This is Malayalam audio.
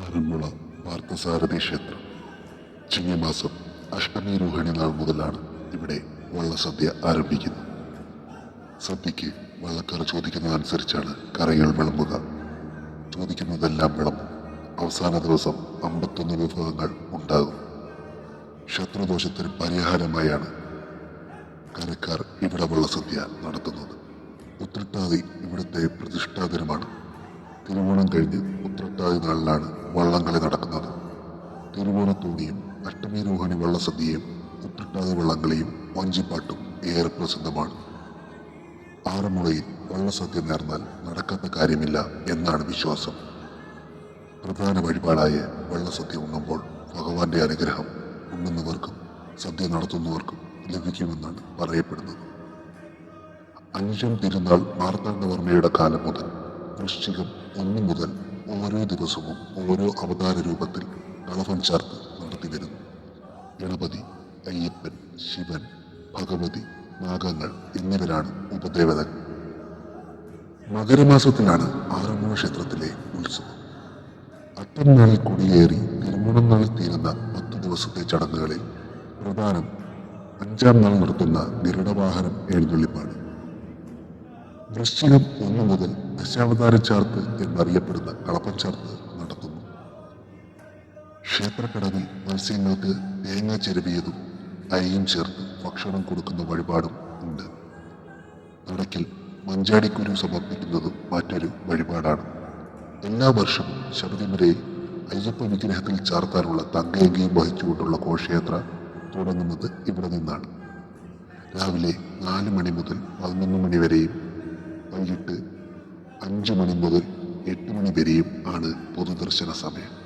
ആറന്മുള പാർത്ഥസാരഥി ക്ഷേത്രം. ചിങ്ങമാസം അഷ്ടമി രോഹിണി നാൾ മുതലാണ് ഇവിടെ വള്ളസദ്യ ആരംഭിക്കുന്നത്. സദ്യക്ക് വള്ളക്കാർ ചോദിക്കുന്നതനുസരിച്ചാണ് കറികൾ വിളമ്പുക. ചോദിക്കുന്നതെല്ലാം വിളമ്പും. അവസാന ദിവസം അമ്പത്തൊന്ന് വിഭവങ്ങൾ ഉണ്ടാകും. ശത്രുദോഷത്തിന് പരിഹാരമായാണ് കരക്കാർ ഇവിടെ വള്ളസദ്യ നടത്തുന്നത്. ഉത്രട്ടാതി ഇവിടുത്തെ പ്രതിഷ്ഠാ ദിനമാണ് തിരുവോണം കഴിഞ്ഞ് ഉത്രട്ടാതി നാളിലാണ് വള്ളംകളി നടക്കുന്നത്. തിരുവോണത്തോണിയും അഷ്ടമി രോഹിണി വള്ളസദ്യയും ഉത്രട്ടാതി വള്ളംകളിയും വഞ്ചിപ്പാട്ടും ഏറെ പ്രസിദ്ധമാണ്. ആറന്മുളയിൽ വള്ളസദ്യ നേർന്നാൽ നടക്കാത്ത കാര്യമില്ല എന്നാണ് വിശ്വാസം. പ്രധാന വഴിപാടായ വള്ളസദ്യ ഉണ്ണുമ്പോൾ ഭഗവാന്റെ അനുഗ്രഹം ഉണ്ണുന്നവർക്കും സദ്യ നടത്തുന്നവർക്കും ലഭിക്കുമെന്നാണ് പറയപ്പെടുന്നത്. അഞ്ചാം തിരുനാൾ മാർത്താണ്ഡവർമ്മയുടെ കാലം മുതൽ വൃശ്ചികം ഒന്ന് മുതൽ ഓരോ ദിവസവും ഓരോ അവതാര രൂപത്തിൽ കളഭം നടത്തി നടത്തിവരുന്നു ഗണപതി അയ്യപ്പൻ ശിവൻ ഭഗവതി നാഗങ്ങൾ എന്നിവരാണ് ഉപദേവതകൾ മകരമാസത്തിലാണ് ആറന്മുള ക്ഷേത്രത്തിലെ ഉത്സവം. അത്തം നാളിൽ കുടിയേറി തിരുമണം നാളിൽ തീരുന്ന പത്ത് ദിവസത്തെ ചടങ്ങുകളിൽ പ്രധാനം അഞ്ചാം നാൾ നടത്തുന്ന ഗരുഡവാഹനം എഴുന്നള്ളിപ്പാണ് വൃശ്ചികം ഒന്ന് മുതൽ ദശാവതാര ചാർത്ത് എന്നറിയപ്പെടുന്ന കളപ്പൻ ചാർത്ത് നടത്തുന്നു. ക്ഷേത്രക്കടവിൽ മത്സ്യങ്ങൾക്ക് തേങ്ങ ചെരുവിയതും അരിയും ചേർത്ത് ഭക്ഷണം കൊടുക്കുന്ന വഴിപാടും ഉണ്ട്. നടക്കിൽ മഞ്ചാടിക്കുരു സമർപ്പിക്കുന്നതും മറ്റൊരു വഴിപാടാണ്. എല്ലാ വർഷവും ശബരിമലയിൽ അയ്യപ്പ വിഗ്രഹത്തിൽ ചാർത്താനുള്ള തങ്കയെങ്കിയും വഹിച്ചുകൊണ്ടുള്ള ഘോഷയാത്ര തുടങ്ങുന്നത് ഇവിടെ നിന്നാണ്. രാവിലെ നാല് മണി മുതൽ പതിനൊന്ന് മണി വരെയും വൈകിട്ട് അഞ്ച് മണി മുതൽ എട്ട് മണി വരെയും ആണ് പൊതുദർശന സമയം.